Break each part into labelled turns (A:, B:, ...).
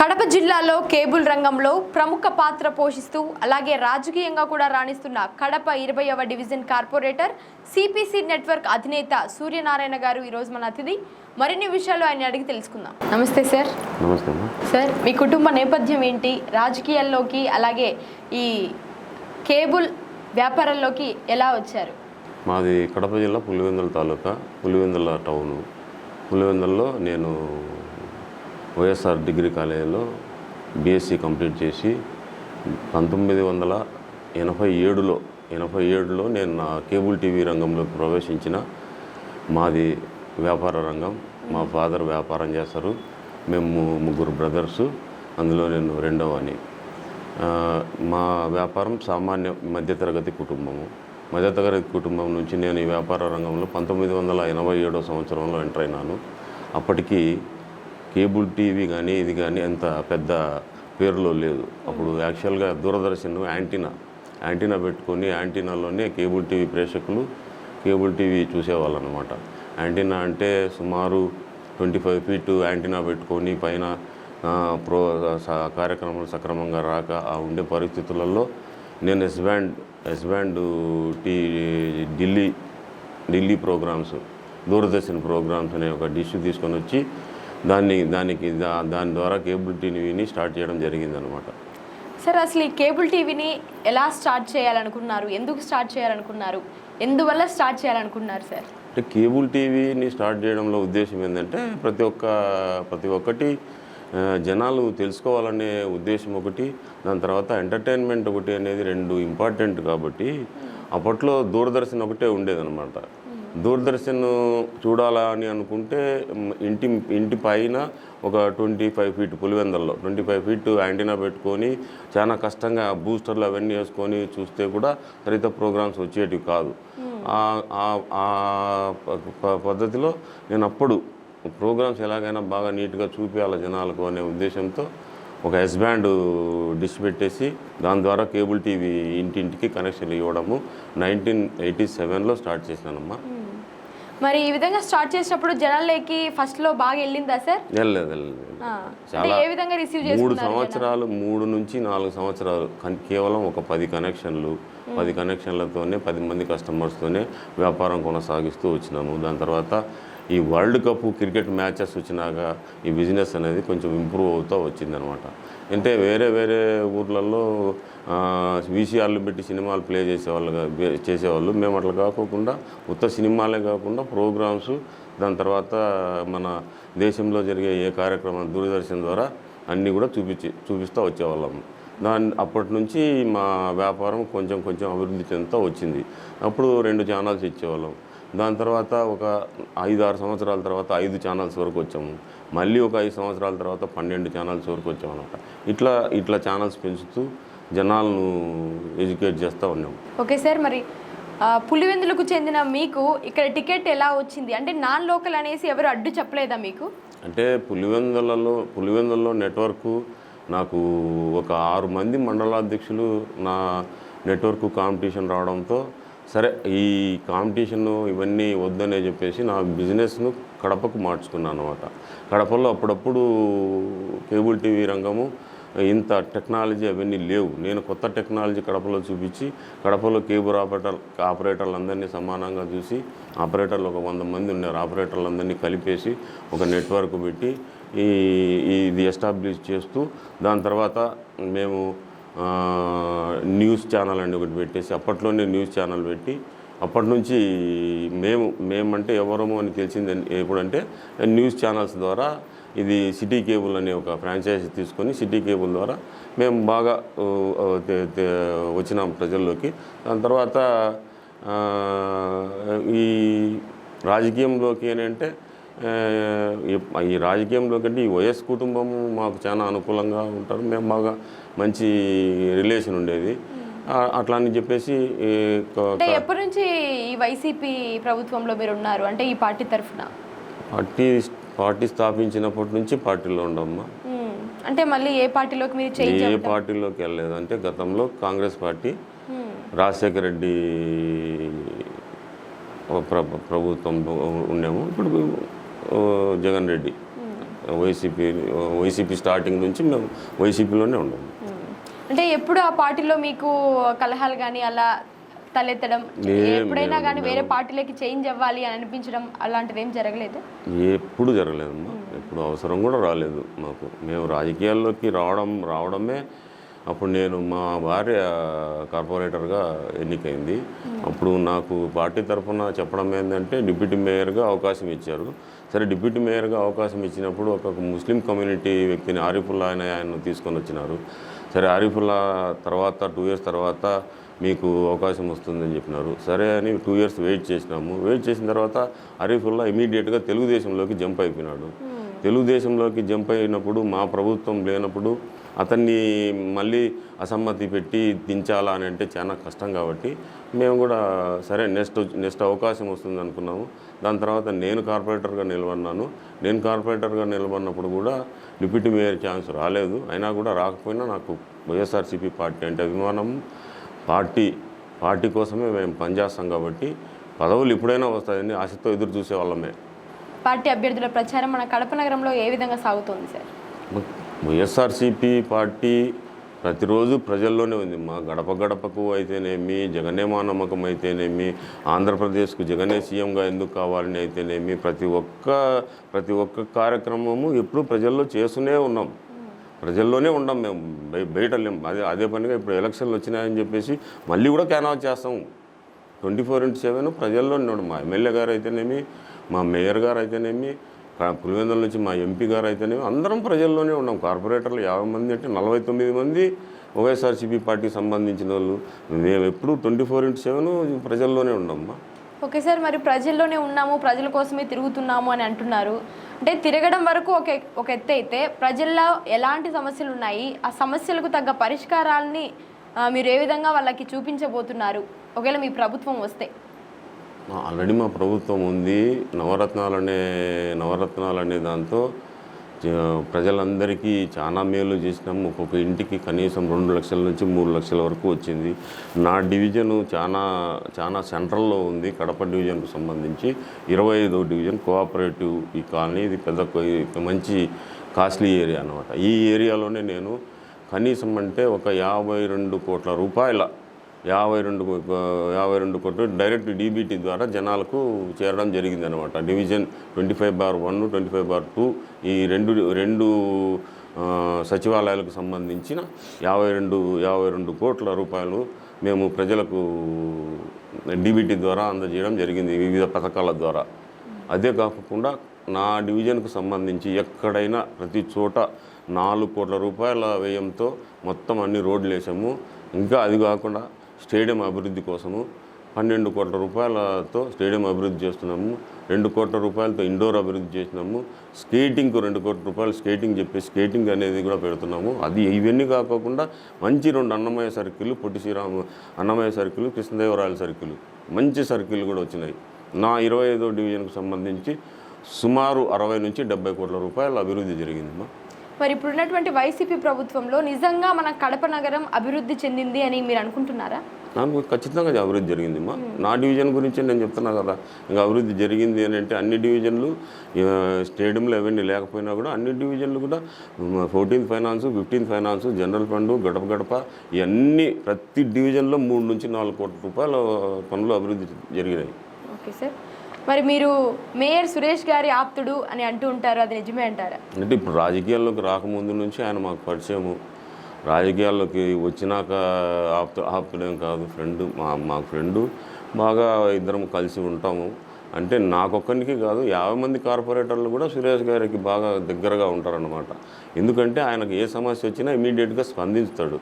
A: కడప జిల్లాలో కేబుల్ రంగంలో ప్రముఖ పాత్ర పోషిస్తూ అలాగే రాజకీయంగా కూడా రాణిస్తున్న కడప ఇరవైవ డివిజన్ కార్పొరేటర్ సిపిసి నెట్వర్క్ అధినేత సూర్యనారాయణ గారు ఈరోజు మన అతిథి. మరిన్ని విషయాలు ఆయన అడిగి తెలుసుకుందాం. నమస్తే సార్.
B: నమస్తే
A: సార్ మీ కుటుంబ నేపథ్యం ఏంటి? రాజకీయాల్లోకి అలాగే ఈ కేబుల్ వ్యాపారంలోకి ఎలా వచ్చారు?
B: మాది కడప జిల్లా పులివెందుల తాలూకా పులివెందుల టౌను. పులివెందుల్లో నేను వైఎస్ఆర్ డిగ్రీ కాలేజీలో బీఎస్సీ కంప్లీట్ చేసి పంతొమ్మిది వందల ఎనభై ఏడులో ఎనభై ఏడులో నేను నా కేబుల్ టీవీ రంగంలోకి ప్రవేశించిన మాది వ్యాపార రంగం. మా ఫాదర్ వ్యాపారం చేస్తారు. మేము ముగ్గురు బ్రదర్సు. అందులో నేను రెండవ అని మా వ్యాపారం సామాన్య మధ్యతరగతి కుటుంబము. మధ్యతరగతి కుటుంబం నుంచి నేను ఈ వ్యాపార రంగంలో పంతొమ్మిది వందల ఎనభై ఏడో సంవత్సరంలో ఎంటర్ అయినాను. అప్పటికి కేబుల్ టీవీ కానీ ఇది కానీ అంత పెద్ద పేరులో లేదు. అప్పుడు యాక్చువల్గా దూరదర్శన్ యాంటీనా. యాంటీనా పెట్టుకొని యాంటీనాలోనే కేబుల్ టీవీ ప్రేక్షకులు కేబుల్ టీవీ చూసేవాళ్ళు అనమాట యాంటీనా అంటే సుమారు ట్వంటీ ఫైవ్ ఫీట్ యాంటీనా పెట్టుకొని పైన ప్రో కార్యక్రమాలు సక్రమంగా రాక ఆ ఉండే పరిస్థితులలో నేను S band S band T Delhi Delhi programmes Doordarshan programmes అనే ఒక డిష్ తీసుకొని వచ్చి దాన్ని దానికి దా- దాని ద్వారా కేబుల్ టీవీని స్టార్ట్ చేయడం జరిగిందనమాట
A: సార్ అసలు ఈ కేబుల్ టీవీని ఎలా స్టార్ట్ చేయాలనుకున్నారు? ఎందుకు స్టార్ట్ చేయాలనుకున్నారు? ఎందువల్ల స్టార్ట్ చేయాలనుకున్నారు సార్?
B: అంటే కేబుల్ టీవీని స్టార్ట్ చేయడంలో ఉద్దేశం ఏంటంటే ప్రతి ఒక్క ప్రతి ఒక్కటి జనాలు తెలుసుకోవాలనే ఉద్దేశం ఒకటి దాని తర్వాత ఎంటర్టైన్మెంట్ ఒకటి అనేది రెండు ఇంపార్టెంట్ కాబట్టి అప్పట్లో దూరదర్శన్ ఒకటే ఉండేదన్నమాట. దూరదర్శన్ చూడాలా అని అనుకుంటే ఇంటి ఇంటి పైన ఒక ట్వంటీ ఫైవ్ ఫీట్ పులివెందల్లో ట్వంటీ ఫైవ్ ఫీట్ యాంటీనా పెట్టుకొని చాలా కష్టంగా బూస్టర్లు అవన్నీ వేసుకొని చూస్తే కూడా సరిత ప్రోగ్రామ్స్ వచ్చేటివి కాదు. ఆ- పద్ధతిలో నేను అప్పుడు ప్రోగ్రామ్స్ ఎలాగైనా బాగా నీట్గా చూపించాలి జనాలకు అనే ఉద్దేశంతో ఒక ఎస్ బ్యాండ్ డిష్ పెట్టేసి దాని ద్వారా కేబుల్ టీవీ ఇంటింటికి కనెక్షన్ ఇవ్వడము నైన్టీన్ ఎయిటీ సెవెన్లో స్టార్ట్ చేశానమ్మా
A: మరి ఈ విధంగా స్టార్ట్ చేసినప్పుడు జనాల్లోకి ఫస్ట్లో బాగా వెళ్ళిందా సార్?
B: వెళ్ళలేదు వెళ్ళలేదు.
A: ఆ, అంటే
B: చాలా
A: ఏ విధంగా రిసీవ్
B: మూడు సంవత్సరాలు మూడు నుంచి నాలుగు సంవత్సరాలు. కేవలం ఒక పది కనెక్షన్లు పది కనెక్షన్లతోనే పది మంది కస్టమర్స్తోనే వ్యాపారం కొనసాగిస్తూ వచ్చినాము. దాని తర్వాత ఈ వరల్డ్ కప్ క్రికెట్ మ్యాచెస్ వచ్చినాక ఈ బిజినెస్ అనేది కొంచెం ఇంప్రూవ్ అవుతూ వచ్చిందనమాట. అంటే వేరే వేరే ఊర్లలో వీసీఆర్లు పెట్టి సినిమాలు ప్లే చేసేవాళ్ళు చేసేవాళ్ళు. మేము అట్లా కాకోకుండా ఉత్త సినిమాలే కాకుండా ప్రోగ్రామ్స్ దాని తర్వాత మన దేశంలో జరిగే ఏ కార్యక్రమం దూరదర్శన్ ద్వారా అన్నీ కూడా చూపించి చూపిస్తూ వచ్చేవాళ్ళము దాని అప్పటి నుంచి మా వ్యాపారం కొంచెం కొంచెం అభివృద్ధి చెందుతూ వచ్చింది. అప్పుడు రెండు ఛానల్స్ ఇచ్చేవాళ్ళం. దాని తర్వాత ఒక ఐదు ఆరు సంవత్సరాల తర్వాత ఐదు ఛానల్స్ వరకు వచ్చాము. మళ్ళీ ఒక ఐదు సంవత్సరాల తర్వాత పన్నెండు ఛానల్స్ వరకు వచ్చాము అనమాట ఇట్లా ఇట్లా ఛానల్స్ పెంచుతూ జనాలను ఎడ్యుకేట్ చేస్తూ ఉన్నాము
A: ఓకే సార్ మరి పులివెందులకు చెందిన మీకు ఇక్కడ టికెట్ ఎలా వచ్చింది? అంటే నాన్ లోకల్ అనేసి ఎవరు అడ్డు చెప్పలేదా మీకు?
B: అంటే పులివెందులలో పులివెందులలో నెట్వర్క్ నాకు ఒక ఆరు మంది మండలాధ్యక్షులు నా నెట్వర్క్ కాంపిటీషన్ రావడంతో సరే ఈ కాంపిటీషన్ ఇవన్నీ వద్దనే చెప్పేసి నా బిజినెస్ను కడపకు మార్చుకున్నాను అనమాట కడపలో అప్పుడప్పుడు కేబుల్ టీవీ రంగము ఇంత టెక్నాలజీ అవన్నీ లేవు. నేను కొత్త టెక్నాలజీ కడపలో చూపించి కడపలో కేబుల్ ఆపరేటర్ ఆపరేటర్లందరినీ సమానంగా చూసి ఆపరేటర్లు ఒక వంద మంది ఉన్నారు. ఆపరేటర్లందరినీ కలిపేసి ఒక నెట్వర్క్ పెట్టి ఈ ఇది ఎస్టాబ్లిష్ చేస్తూ దాని తర్వాత మేము న్యూస్ ఛానల్ అని ఒకటి పెట్టేసి అప్పట్లోనే న్యూస్ ఛానల్ పెట్టి అప్పటి నుంచి మేము మేమంటే ఎవరము అని తెలిసింది ఎప్పుడంటే న్యూస్ ఛానల్స్ ద్వారా ఇది సిటీ కేబుల్ అనే ఒక ఫ్రాంచైజీ తీసుకొని సిటీ కేబుల్ ద్వారా మేము బాగా వచ్చినాం ప్రజల్లోకి. దాని తర్వాత ఈ రాజకీయంలోకి అని అంటే ఈ- రాజకీయంలోకి అంటే ఈ వైఎస్ కుటుంబం మాకు చాలా అనుకూలంగా ఉంటారు. మేము బాగా మంచి రిలేషన్ ఉండేది. అట్లా అని చెప్పేసి
A: అంటే ఎప్పటి నుంచి ఈ వైసీపీ ప్రభుత్వంలో మీరు ఉన్నారు అంటే ఈ పార్టీ తరఫున?
B: పార్టీ పార్టీ స్థాపించినప్పటి నుంచి పార్టీలో ఉండమ్మా.
A: మ్మ్. అంటే మళ్ళీ ఏ పార్టీలోకి మీరు చేంజ్
B: ఏ పార్టీలోకి వెళ్ళలేదు. అంటే గతంలో కాంగ్రెస్ పార్టీ రాజశేఖర రెడ్డి ప్ర ప్రభుత్వం ఉన్నాము ఇప్పుడు Jagan Reddy. YCP YCP starting నుంచి మేము వైసీపీలోనే ఉన్నాము
A: అంటే ఎప్పుడు ఆ పార్టీలో మీకు కలహాలు కానీ అలా తలెత్తడం? ఎప్పుడైనా కానీ వేరే పార్టీలోకి చేంజ్ అవ్వాలి అని అనిపించడం అలాంటిది ఏం జరగలేదు?
B: ఎప్పుడు జరగలేదమ్మా. ఎప్పుడు అవసరం కూడా రాలేదు మాకు. మేము రాజకీయాల్లోకి రావడం రావడమే అప్పుడు నేను మా భార్య కార్పొరేటర్గా ఎన్నికైంది. అప్పుడు నాకు పార్టీ తరఫున చెప్పడం ఏంటంటే డిప్యూటీ మేయర్గా అవకాశం ఇచ్చారు. సరే డిప్యూటీ మేయర్గా అవకాశం ఇచ్చినప్పుడు ఒక ముస్లిం కమ్యూనిటీ వ్యక్తిని ఆరిఫుల్లా అనే ఆయన తీసుకొని వచ్చినారు. సరే ఆరిఫుల్లా తర్వాత టూ ఇయర్స్ తర్వాత మీకు అవకాశం వస్తుందని చెప్పినారు. సరే అని టూ ఇయర్స్ వెయిట్ చేసినాము. వెయిట్ చేసిన తర్వాత అరీఫుల్లా ఇమీడియట్గా తెలుగుదేశంలోకి జంప్ అయిపోయినాడు. తెలుగుదేశంలోకి జంప్ అయినప్పుడు మా ప్రభుత్వం లేనప్పుడు అతన్ని మళ్ళీ అసమ్మతి పెట్టి దించాలా అని అంటే చాలా కష్టం కాబట్టి మేము కూడా సరే నెక్స్ట్ నెక్స్ట్ అవకాశం వస్తుంది అనుకున్నాము. దాని తర్వాత నేను కార్పొరేటర్గా నిలబడినాను. నేను కార్పొరేటర్గా నిలబడినప్పుడు కూడా డిప్యూటీ మేయర్ ఛాన్స్ రాలేదు. అయినా కూడా రాకపోయినా నాకు వైఎస్ఆర్సీపీ పార్టీ అంటే అభిమానం పార్టీ పార్టీ కోసమే మేము పనిచేస్తాం కాబట్టి పదవులు ఎప్పుడైనా వస్తాయని ఆశతో ఎదురు చూసే వాళ్ళమే
A: పార్టీ అభ్యర్థుల ప్రచారం మన కడప నగరంలో ఏ విధంగా సాగుతోంది సార్?
B: వైఎస్ఆర్సీపీ పార్టీ ప్రతిరోజు ప్రజల్లోనే ఉంది. మా గడప గడపకు అయితేనేమి జగనే మా నమ్మకం అయితేనేమి ఆంధ్రప్రదేశ్కు జగనే సీఎంగా ఎందుకు కావాలని అయితేనేమి ప్రతి ఒక్క ప్రతి ఒక్క కార్యక్రమము ఎప్పుడు ప్రజల్లో చేస్తూనే ఉన్నాం. ప్రజల్లోనే ఉండం మేము. బయట లేము అదే అదే పనిగా ఇప్పుడు ఎలక్షన్లు వచ్చినాయని చెప్పేసి మళ్ళీ కూడా క్యాన్వాస్ చేస్తాం. ట్వంటీ ఫోర్ ఇంటూ సెవెన్ ప్రజల్లోనే ఉన్నాడు. మా ఎమ్మెల్యే గారు అయితేనేమి మా మేయర్ గారు అయితేనేమి పులివెందుల నుంచి మా ఎంపీ గారు అయితేనే అందరం ప్రజల్లోనే ఉన్నాం. కార్పొరేటర్లు యాభై మంది అంటే నలభై తొమ్మిది మంది వైఎస్ఆర్సీపీ పార్టీకి సంబంధించిన వాళ్ళు. మేము ఎప్పుడు ట్వంటీ ఫోర్ ఇంటూ సెవెన్ ప్రజల్లోనే ఉన్నామ్మా
A: ఓకే సార్ మరి ప్రజల్లోనే ఉన్నాము ప్రజల కోసమే తిరుగుతున్నాము అని అంటున్నారు. అంటే తిరగడం వరకు ఒక ఒక ఎత్తు అయితే ప్రజల్లో ఎలాంటి సమస్యలు ఉన్నాయి? ఆ సమస్యలకు తగ్గ పరిష్కారాలని మీరు ఏ విధంగా వాళ్ళకి చూపించబోతున్నారు? ఒకవేళ మీ ప్రభుత్వం వస్తే.
B: ఆల్రెడీ మా ప్రభుత్వం ఉంది. నవరత్నాలు అనే నవరత్నాలు అనే దాంతో ప్రజలందరికీ చాలా మేలు చేసినాము. ఒక్కొక్క ఇంటికి కనీసం రెండు లక్షల నుంచి మూడు లక్షల వరకు వచ్చింది. నా డివిజను చాలా చాలా సెంట్రల్లో ఉంది కడప డివిజన్కు సంబంధించి. ఇరవై ఐదో డివిజన్ కోఆపరేటివ్ ఈ కాలనీ. ఇది పెద్ద కొ- మంచి కాస్ట్లీ ఏరియా అనమాట ఈ ఏరియాలోనే నేను కనీసం అంటే ఒక యాభై రెండు కోట్ల రూపాయల యాభై రెండు కో- యాభై రెండు కోట్లు డైరెక్ట్ డీబీటీ ద్వారా జనాలకు చేరడం జరిగింది అనమాట division twenty five bar one twenty five bar two ఈ రెండు రెండు సచివాలయాలకు సంబంధించిన యాభై రెండు యాభై రెండు కోట్ల రూపాయలు మేము ప్రజలకు డీబీటీ ద్వారా అందజేయడం జరిగింది వివిధ పథకాల ద్వారా. అదే కాకుండా నా డివిజన్కు సంబంధించి ఎక్కడైనా ప్రతి చోట నాలుగు కోట్ల రూపాయల వ్యయంతో మొత్తం అన్ని రోడ్లు వేసాము. ఇంకా అది కాకుండా స్టేడియం అభివృద్ధి కోసము పన్నెండు కోట్ల రూపాయలతో స్టేడియం అభివృద్ధి చేస్తున్నాము. రెండు కోట్ల రూపాయలతో ఇండోర్ అభివృద్ధి చేసినాము స్కేటింగ్కు రెండు కోట్ల రూపాయలు స్కేటింగ్ చెప్పి స్కేటింగ్ అనేది కూడా పెడుతున్నాము. అది ఇవన్నీ కాకుండా మంచి రెండు అన్నమయ్య సర్కిల్ పొట్టి శ్రీరాము అన్నమయ్య సర్కిల్ కృష్ణదేవరాయల సర్కిల్ మంచి సర్కిల్ కూడా వచ్చినాయి. నా ఇరవై ఐదో డివిజన్కు సంబంధించి సుమారు అరవై నుంచి డెబ్బై కోట్ల రూపాయల అభివృద్ధి జరిగిందమ్మా.
A: మరి ఇప్పుడున్నటువంటి వైసీపీ ప్రభుత్వంలో నిజంగా మన కడప నగరం అభివృద్ధి చెందింది అని మీరు అనుకుంటున్నారా?
B: నాకు ఖచ్చితంగా అభివృద్ధి జరిగిందమ్మా నా డివిజన్ గురించి నేను చెప్తున్నా కదా ఇంకా అభివృద్ధి జరిగింది అని అంటే అన్ని డివిజన్లు స్టేడియంలో అవన్నీ లేకపోయినా కూడా అన్ని డివిజన్లు కూడా fourteenth finance fifteenth finance general fund గడప గడప ఇవన్నీ ప్రతి డివిజన్లో మూడు నుంచి నాలుగు కోట్ల రూపాయల పనులు అభివృద్ధి జరిగినాయి.
A: Okay sir. మరి మీరు మేయర్ సురేష్ గారి ఆప్తుడు అని అంటూ ఉంటారు అది నిజమే అంటారా?
B: అంటే ఇప్పుడు రాజకీయాల్లోకి రాకముందు నుంచి ఆయన మాకు పరిచయము. రాజకీయాల్లోకి వచ్చినాక ఆప్తు ఆప్తుడేం కాదు ఫ్రెండ్ మా మా ఫ్రెండు బాగా ఇద్దరం కలిసి ఉంటాము. అంటే నాకొక్కరికి కాదు యాభై మంది కార్పొరేటర్లు కూడా సురేష్ గారికి బాగా దగ్గరగా ఉంటారనమాట ఎందుకంటే ఆయనకు ఏ సమస్య వచ్చినా ఇమీడియట్గా స్పందిస్తాడు.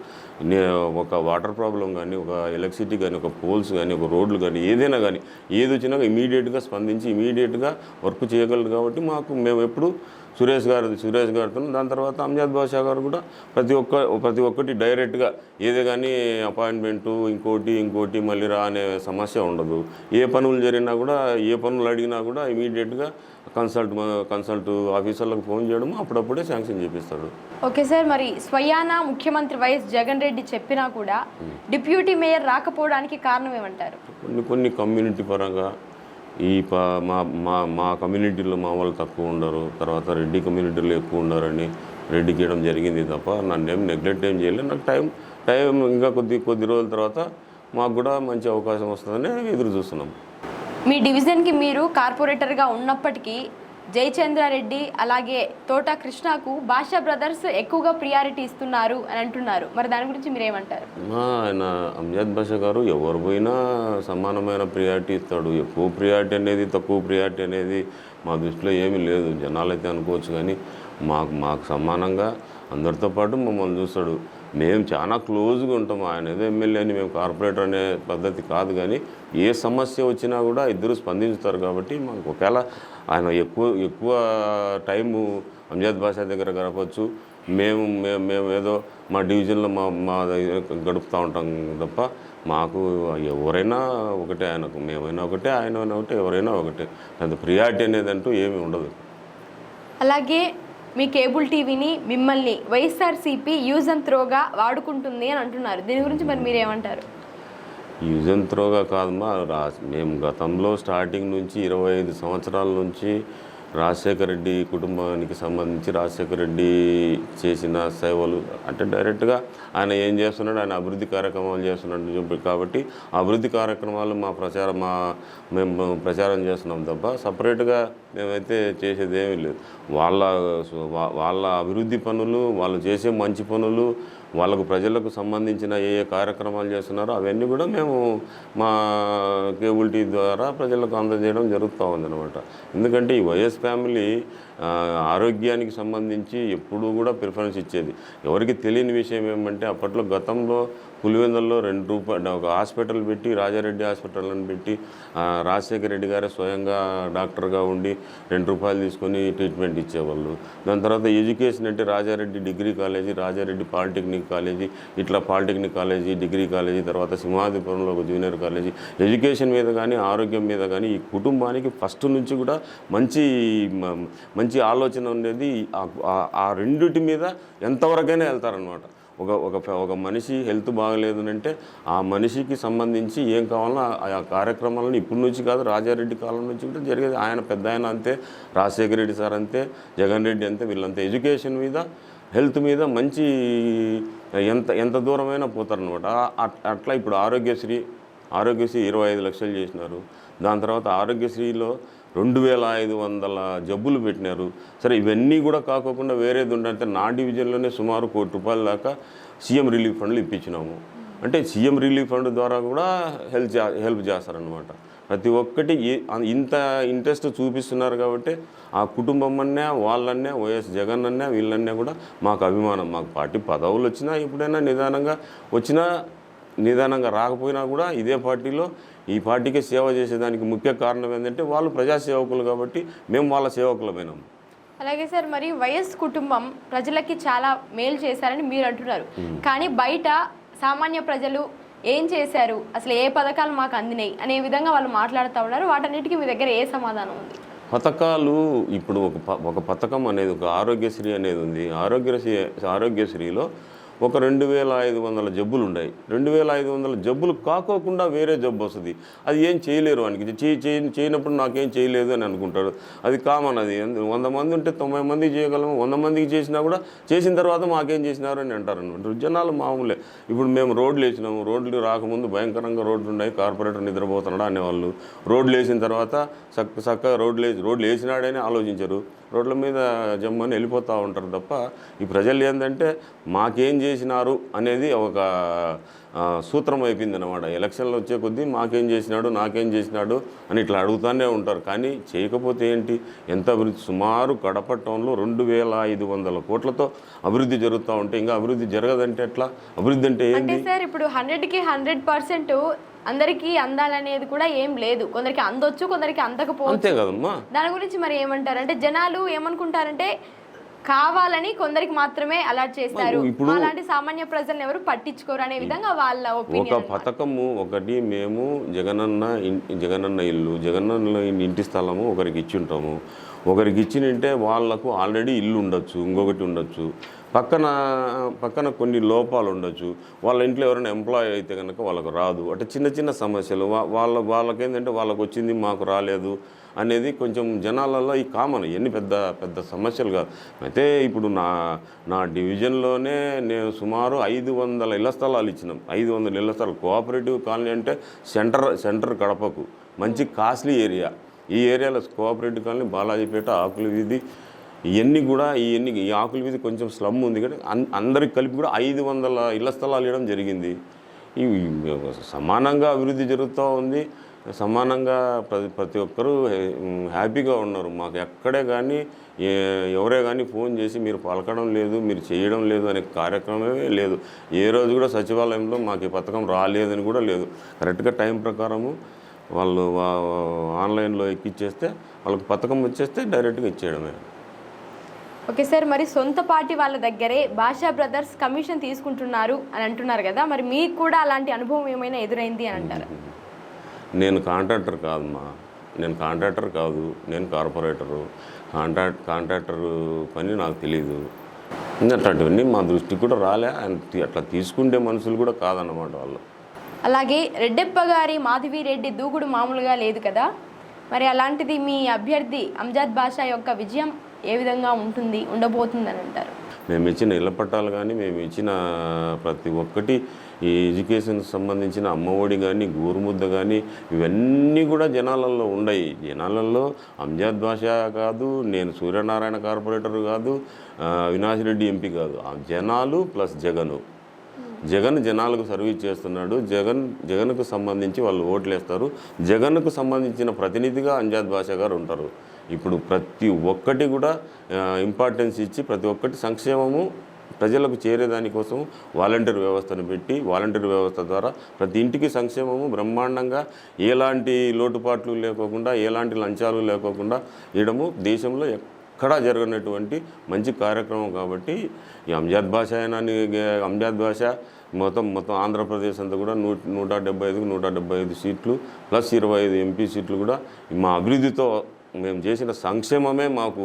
B: నే ఒక వాటర్ ప్రాబ్లం కానీ ఒక ఎలక్ట్రిసిటీ కానీ ఒక పోల్స్ కానీ ఒక రోడ్లు కానీ ఏదైనా కానీ ఏది వచ్చినా ఇమీడియట్గా స్పందించి ఇమీడియట్గా వర్క్ చేయగలరు కాబట్టి మాకు మేము ఎప్పుడు సురేష్ గారు సురేష్ గారితో. దాని తర్వాత అంజాద్ బాషా గారు కూడా ప్రతి ఒక్క ప్రతి ఒక్కటి డైరెక్ట్గా ఏదే కానీ అపాయింట్మెంటు ఇంకోటి ఇంకోటి మళ్ళీ రా అనే సమస్య ఉండదు. ఏ పనులు జరిగినా కూడా ఏ పనులు అడిగినా కూడా ఇమీడియట్గా కన్సల్ట్ కన్సల్ట్ ఆఫీసర్లకు ఫోన్ చేయడం అప్పుడప్పుడే శాంక్షన్ చేపిస్తాడు
A: ఓకే సార్ మరి స్వయాన ముఖ్యమంత్రి వైఎస్ జగన్ రెడ్డి చెప్పినా కూడా డిప్యూటీ మేయర్ రాకపోవడానికి కారణం ఏమంటారు?
B: కొన్ని కొన్ని కమ్యూనిటీ పరంగా ఈ మా మా మా కమ్యూనిటీలో మా వాళ్ళు తక్కువ ఉండరు. తర్వాత రెడ్డి కమ్యూనిటీలో ఎక్కువ ఉండారని రెడ్డి చేయడం జరిగింది తప్ప నన్ను ఏం నెగ్లెక్ట్ ఏం చేయలేదు. నాకు టైం టైం ఇంకా కొద్ది కొద్ది రోజుల తర్వాత మాకు కూడా మంచి అవకాశం వస్తుందని ఎదురు చూస్తున్నాం.
A: మీ డివిజన్కి మీరు కార్పొరేటర్గా ఉన్నప్పటికీ జయచంద్రారెడ్డి అలాగే తోట కృష్ణకు భాషా బ్రదర్స్ ఎక్కువగా ప్రియారిటీ ఇస్తున్నారు అని అంటున్నారు. మరి దాని గురించి మీరేమంటారు?
B: మా ఆయన అంజాద్ భాష గారు ఎవరు పోయినా సమానమైన ప్రియారిటీ ఇస్తాడు. ఎక్కువ ప్రియారిటీ అనేది తక్కువ ప్రియారిటీ అనేది మా దృష్టిలో ఏమీ లేదు. జనాలు అయితే అనుకోవచ్చు కానీ మాకు మాకు సమానంగా అందరితో పాటు మమ్మల్ని చూస్తాడు. మేము చాలా క్లోజ్గా ఉంటాం. ఆయన ఏదో ఎమ్మెల్యే అని మేము కార్పొరేటర్ అనే పద్ధతి కాదు కానీ ఏ సమస్య వచ్చినా కూడా ఇద్దరు స్పందించుతారు కాబట్టి మాకు ఒకవేళ ఆయన ఎక్కువ ఎక్కువ టైము అంజాద్ బాషా దగ్గర గడపచ్చు. మేము మేము మేము ఏదో మా డివిజన్లో మా మా దగ్గర గడుపుతూ ఉంటాం తప్ప మాకు ఎవరైనా ఒకటే ఆయనకు మేమైనా ఒకటే ఆయన ఒకటే ఎవరైనా ఒకటే. అంత ప్రియారిటీ అనేది అంటూ ఏమీ ఉండదు.
A: అలాగే మీ కేబుల్ టీవీని మిమ్మల్ని వైఎస్ఆర్సీపీ యూజ్ అండ్ త్రోగా వాడుకుంటుంది అని అంటున్నారు. దీని గురించి మరి మీరేమంటారు?
B: యూజ్ అండ్ త్రోగా కాదమ్మా మేము గతంలో స్టార్టింగ్ నుంచి ఇరవై ఐదు సంవత్సరాల నుంచి రాజశేఖర రెడ్డి కుటుంబానికి సంబంధించి రాజశేఖర రెడ్డి చేసిన సేవలు అంటే డైరెక్ట్గా ఆయన ఏం చేస్తున్నాడు ఆయన అభివృద్ధి కార్యక్రమాలు చేస్తున్నాడు చెప్పి కాబట్టి అభివృద్ధి కార్యక్రమాలు మా ప్రచారం మా మేము ప్రచారం చేస్తున్నాం తప్ప సపరేట్గా మేమైతే చేసేది ఏమీ లేదు. వాళ్ళ వాళ్ళ అభివృద్ధి పనులు వాళ్ళు చేసే మంచి పనులు వాళ్ళకు ప్రజలకు సంబంధించిన ఏ ఏ కార్యక్రమాలు చేస్తున్నారో అవన్నీ కూడా మేము మా కేబుల్ టీవీ ద్వారా ప్రజలకు అందజేయడం జరుగుతూ ఉందన్నమాట. ఎందుకంటే ఈ వైఎస్ ఫ్యామిలీ ఆరోగ్యానికి సంబంధించి ఎప్పుడూ కూడా ప్రిఫరెన్స్ ఇచ్చేది. ఎవరికి తెలియని విషయం ఏమంటే అప్పట్లో గతంలో పులివెందుల్లో రెండు రూపాయలు ఒక హాస్పిటల్ పెట్టి రాజారెడ్డి హాస్పిటల్ అని పెట్టి రాజశేఖర రెడ్డి గారే స్వయంగా డాక్టర్గా ఉండి రెండు రూపాయలు తీసుకొని ట్రీట్మెంట్ ఇచ్చేవాళ్ళు. దాని తర్వాత ఎడ్యుకేషన్ అంటే Rajareddy degree college Rajareddy polytechnic college ఇట్లా పాలిటెక్నిక్ కాలేజీ డిగ్రీ కాలేజీ తర్వాత సింహాదిపురంలో ఒక జూనియర్ కాలేజీ. ఎడ్యుకేషన్ మీద కానీ ఆరోగ్యం మీద కానీ ఈ కుటుంబానికి ఫస్ట్ నుంచి కూడా మంచి మంచి మంచి ఆలోచన ఉండేది. ఆ- రెండిటి మీద ఎంతవరకైనా వెళ్తారనమాట ఒక ఒక ఒక మనిషి హెల్త్ బాగలేదు అంటే ఆ మనిషికి సంబంధించి ఏం కావాలో ఆ- ఆ కార్యక్రమాలను ఇప్పటి నుంచి కాదు రాజారెడ్డి కాలం నుంచి కూడా జరిగేది. ఆయన పెద్ద ఆయన అంతే రాజశేఖర రెడ్డి సార్ అంతే జగన్ రెడ్డి అంతే వీళ్ళంతా ఎడ్యుకేషన్ మీద హెల్త్ మీద మంచి ఎంత ఎంత దూరమైనా పోతారనమాట అట్లా ఇప్పుడు ఆరోగ్యశ్రీ ఆరోగ్యశ్రీ ఇరవై ఐదు లక్షలు చేసినారు. దాని తర్వాత ఆరోగ్యశ్రీలో రెండు వేల ఐదు వందల జబ్బులు పెట్టినారు. సరే ఇవన్నీ కూడా కాకోకుండా వేరేది ఉండాలంటే నా డివిజన్లోనే సుమారు కోటి రూపాయల దాకా సీఎం రిలీఫ్ ఫండ్లు ఇప్పించినాము. అంటే సీఎం రిలీఫ్ ఫండ్ ద్వారా కూడా హెల్ప్ చే హెల్ప్ చేస్తారనమాట ప్రతి ఒక్కటి ఇంత ఇంట్రెస్ట్ చూపిస్తున్నారు కాబట్టి ఆ కుటుంబం అన్నా వాళ్ళన్నే వైఎస్ జగన్ అన్నా వీళ్ళన్నా కూడా మాకు అభిమానం. మాకు పార్టీ పదవులు వచ్చినా ఎప్పుడైనా నిదానంగా వచ్చినా నిదానంగా రాకపోయినా కూడా ఇదే పార్టీలో ఈ పార్టీకి సేవ చేసేదానికి ముఖ్య కారణం ఏంటంటే వాళ్ళు ప్రజాసేవకులు కాబట్టి మేము వాళ్ళ సేవకులమైనాము.
A: అలాగే సార్ మరి వైఎస్ కుటుంబం ప్రజలకి చాలా మేలు చేశారని మీరు అంటున్నారు. కానీ బయట సామాన్య ప్రజలు ఏం చేశారు? అసలు ఏ పథకాలు మాకు అందినాయి? అనే విధంగా వాళ్ళు మాట్లాడుతూ ఉన్నారు. వాటన్నిటికీ మీ దగ్గర ఏ సమాధానం ఉంది?
B: పథకాలు ఇప్పుడు ఒక ఒక పథకం అనేది ఒక ఆరోగ్యశ్రీ అనేది ఉంది. ఆరోగ్యశ్రీ ఆరోగ్యశ్రీలో ఒక రెండు వేల ఐదు వందల జబ్బులు ఉన్నాయి రెండు వేల ఐదు వందల జబ్బులు కాకోకుండా వేరే జబ్బు వస్తుంది. అది ఏం చేయలేరు వానికి. చేయి చేయనప్పుడు నాకేం చేయలేదు అని అనుకుంటాడు అది కామన్ అది. వంద మంది ఉంటే తొంభై మందికి చేయగలము. వంద మందికి చేసినా కూడా చేసిన తర్వాత మాకేం చేసినారు అని అంటారు అనమాట జనాలు మామూలే. ఇప్పుడు మేము రోడ్లు వేసినాము. రోడ్లు రాకముందు భయంకరంగా రోడ్లు ఉన్నాయి కార్పొరేటర్ నిద్రపోతున్నాడు అనేవాళ్ళు. రోడ్లు వేసిన తర్వాత చక్క చక్కగా రోడ్లు వేసి రోడ్లు వేసినాడని ఆలోచించరు. రోడ్ల మీద జమ్మని వెళ్ళిపోతూ ఉంటారు తప్ప ఈ ప్రజలు ఏంటంటే మాకేం చేసినారు అనేది ఒక సూత్రం అయిపోయింది అనమాట ఎలక్షన్లు వచ్చే కొద్దీ మాకేం చేసినాడు నాకేం చేసినాడు అని ఇట్లా అడుగుతూనే ఉంటారు. కానీ చేయకపోతే ఏంటి? ఎంత అభివృద్ధి? సుమారు కడప టౌన్లో రెండు వేల ఐదు వందల కోట్లతో అభివృద్ధి జరుగుతూ ఉంటే ఇంకా అభివృద్ధి జరగదంటే ఎట్లా? అభివృద్ధి అంటే ఏంటి?
A: సార్ ఇప్పుడు హండ్రెడ్కి హండ్రెడ్ పర్సెంట్ అందరికీ అందాలనేది కూడా ఏం లేదు. కొందరికి అందొచ్చు కొందరికి అందకపోవచ్చు.
B: అంతే కదమ్మా.
A: దాని గురించి మరి ఏమంటారు? అంటే జనాలు ఏమనుకుంటారంటే కావాలని కొందరికి మాత్రమే అలర్ట్ చేస్తారు.
B: ఇప్పుడు-
A: అలాంటి సామాన్య ప్రజలను ఎవరు పట్టించుకోరు అనే విధంగా వాళ్ళ
B: ఒక
A: ఒపీనియన్
B: పథకము ఒకటి మేము జగనన్న ఇన్- జగనన్న ఇల్లు జగనన్న ఇంటి స్థలము ఒకరికి ఇచ్చి ఉంటాము. ఒకరికి ఇచ్చినంటే వాళ్ళకు ఆల్రెడీ ఇల్లు ఉండొచ్చు ఇంకొకటి ఉండొచ్చు. పక్కన పక్కన కొన్ని లోపాలు ఉండొచ్చు. వాళ్ళ ఇంట్లో ఎవరైనా ఎంప్లాయ్ అయితే కనుక వాళ్ళకు రాదు. అంటే చిన్న చిన్న సమస్యలు. వాళ్ళ వాళ్ళ ఏంటంటే వాళ్ళకు వచ్చింది మాకు రాలేదు అనేది కొంచెం జనాలలో ఈ కామన్ ఎన్ని పెద్ద పెద్ద సమస్యలు కాదు. అయితే ఇప్పుడు నా నా డివిజన్లోనే నేను సుమారు ఐదు వందల ఇళ్ళ స్థలాలు ఇచ్చినాం. ఐదు వందల ఇళ్ళ స్థలాలు. కోఆపరేటివ్ కాలనీ అంటే సెంటర్ సెంటర్ కడపకు. మంచి కాస్ట్లీ ఏరియా. ఈ ఏరియాలో కోఆపరేటివ్ కాలనీ బాలాజీపేట ఆకులు వీధి ఇవన్నీ కూడా ఇవన్నీ ఈ ఆకుల మీద కొంచెం స్లమ్ ఉంది కానీ అందరికి కలిపి కూడా ఐదు వందల ఇళ్ళ స్థలాలు ఇవ్వడం జరిగింది. ఇవి సమానంగా అభివృద్ధి జరుగుతూ ఉంది. సమానంగా ప్రతి ప్రతి ఒక్కరూ హ్యాపీగా ఉన్నారు. మాకు ఎక్కడే కానీ ఎవరే కానీ ఫోన్ చేసి మీరు పలకడం లేదు మీరు చేయడం లేదు అనే కార్యక్రమమే లేదు. ఏ రోజు కూడా సచివాలయంలో మాకు ఈ పథకం రాలేదని కూడా లేదు. కరెక్ట్గా టైం ప్రకారము వాళ్ళు వా- ఆన్లైన్లో ఎక్కిచ్చేస్తే వాళ్ళకి పథకం వచ్చేస్తే డైరెక్ట్గా ఇచ్చేయడమే.
A: ఓకే సార్ మరి సొంత పార్టీ వాళ్ళ దగ్గరే భాషా బ్రదర్స్ కమిషన్ తీసుకుంటున్నారు అని అంటున్నారు కదా మరి మీకు కూడా అలాంటి అనుభవం ఏమైనా ఎదురైంది అని అంటారు?
B: నేను కాంట్రాక్టర్ కాదమ్మా. నేను కాంట్రాక్టర్ కాదు నేను కార్పొరేటరు. కాంట్రాక్ట్ కాంట్రాక్టర్ పని నాకు తెలియదు అట్లాంటివన్నీ మా దృష్టికి కూడా రాలే. అట్లా తీసుకుంటే మనుషులు కూడా కాదన్నమాట వాళ్ళు.
A: అలాగే రెడ్డెప్ప గారి మాధవి రెడ్డి దూకుడు మామూలుగా లేదు కదా. మరి అలాంటిది మీ అభ్యర్థి అంజాద్ బాషా యొక్క విజయం ఏ విధంగా ఉంటుంది ఉండబోతుంది అని అంటారు?
B: మేము ఇచ్చిన ఇళ్ళ పట్టాలు కానీ మేము ఇచ్చిన ప్రతి ఒక్కటి ఈ ఎడ్యుకేషన్ సంబంధించిన అమ్మఒడి కానీ గోరుముద్ద కానీ ఇవన్నీ కూడా జనాలలో ఉన్నాయి జనాలలో అంజాద్ భాష కాదు నేను సూర్యనారాయణ కార్పొరేటర్ కాదు ఆ, అవినాష్ రెడ్డి ఎంపీ కాదు. ఆ జనాలు ప్లస్ జగను. జగన్ జనాలకు సర్వీస్ చేస్తున్నాడు. జగన్ జగన్కు సంబంధించి వాళ్ళు ఓట్లు వేస్తారు జగన్కు సంబంధించిన ప్రతినిధిగా అంజాద్ భాష గారు ఉంటారు. ఇప్పుడు ప్రతి ఒక్కటి కూడా ఇంపార్టెన్స్ ఇచ్చి ప్రతి ఒక్కటి సంక్షేమము ప్రజలకు చేరేదానికోసం వాలంటీర్ వ్యవస్థను పెట్టి వాలంటీర్ వ్యవస్థ ద్వారా ప్రతి ఇంటికి సంక్షేమము బ్రహ్మాండంగా ఎలాంటి లోటుపాట్లు లేకోకుండా ఎలాంటి లంచాలు లేకోకుండా ఇవ్వడము దేశంలో ఎక్కడా జరగనటువంటి మంచి కార్యక్రమం కాబట్టి ఈ అంజాద్ భాష అయినా అంజాద్ భాష మొత్తం మొత్తం ఆంధ్రప్రదేశ్ అంతా కూడా నూ నూట డెబ్బై ఐదుకు నూట డెబ్బై ఐదు సీట్లు ప్లస్ ఇరవై ఐదు ఎంపీ సీట్లు కూడా మా అభివృద్ధితో మేము చేసిన సంక్షేమమే మాకు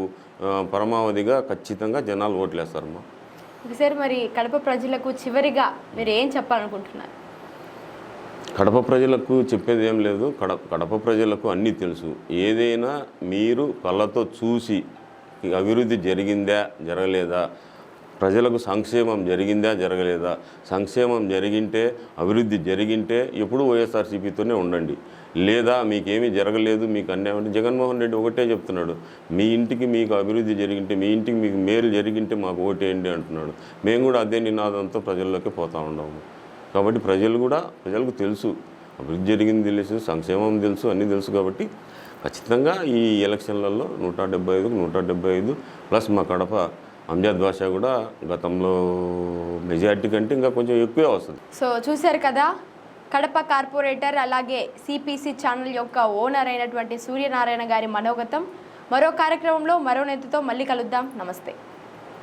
B: పరమావధిగా ఖచ్చితంగా జనాలు ఓట్లేస్తారమ్మా.
A: ఓకే సార్ మరి కడప ప్రజలకు చివరిగా మీరు ఏం చెప్పాలనుకుంటున్నారు?
B: కడప ప్రజలకు చెప్పేది ఏం లేదు. కడ కడప ప్రజలకు అన్నీ తెలుసు. ఏదైనా మీరు కళ్ళతో చూసి అభివృద్ధి జరిగిందా జరగలేదా ప్రజలకు సంక్షేమం జరిగిందా జరగలేదా? సంక్షేమం జరిగింటే అభివృద్ధి జరిగింటే ఎప్పుడూ వైఎస్ఆర్సీపీతోనే ఉండండి. లేదా మీకేమీ జరగలేదు మీకు అన్యాయం అంటే జగన్మోహన్ రెడ్డి ఒకటే చెప్తున్నాడు. మీ ఇంటికి మీకు అభివృద్ధి జరిగింటే మీ ఇంటికి మీకు మేలు జరిగింటే మాకు ఓటేయండి అంటున్నాడు. మేము కూడా అదే నినాదంతో ప్రజల్లోకి పోతా ఉన్నాము. కాబట్టి ప్రజలు కూడా ప్రజలకు తెలుసు. అభివృద్ధి జరిగింది తెలుసు సంక్షేమం తెలుసు అన్నీ తెలుసు కాబట్టి ఖచ్చితంగా ఈ ఎలక్షన్లలో నూట డెబ్బై ఐదుకు నూట డెబ్బై ఐదు ప్లస్ మా కడప అంజాద్ భాష కూడా గతంలో మెజార్టీ కంటే ఇంకా కొంచెం ఎక్కువే వస్తుంది.
A: సో చూశారు కదా కడప కార్పొరేటర్ అలాగే సిపిసి ఛానల్ యొక్క ఓనర్ అయినటువంటి సూర్యనారాయణ గారి మనోగతం. మరో కార్యక్రమంలో మరో నేతతో మళ్ళీ కలుద్దాం. నమస్తే.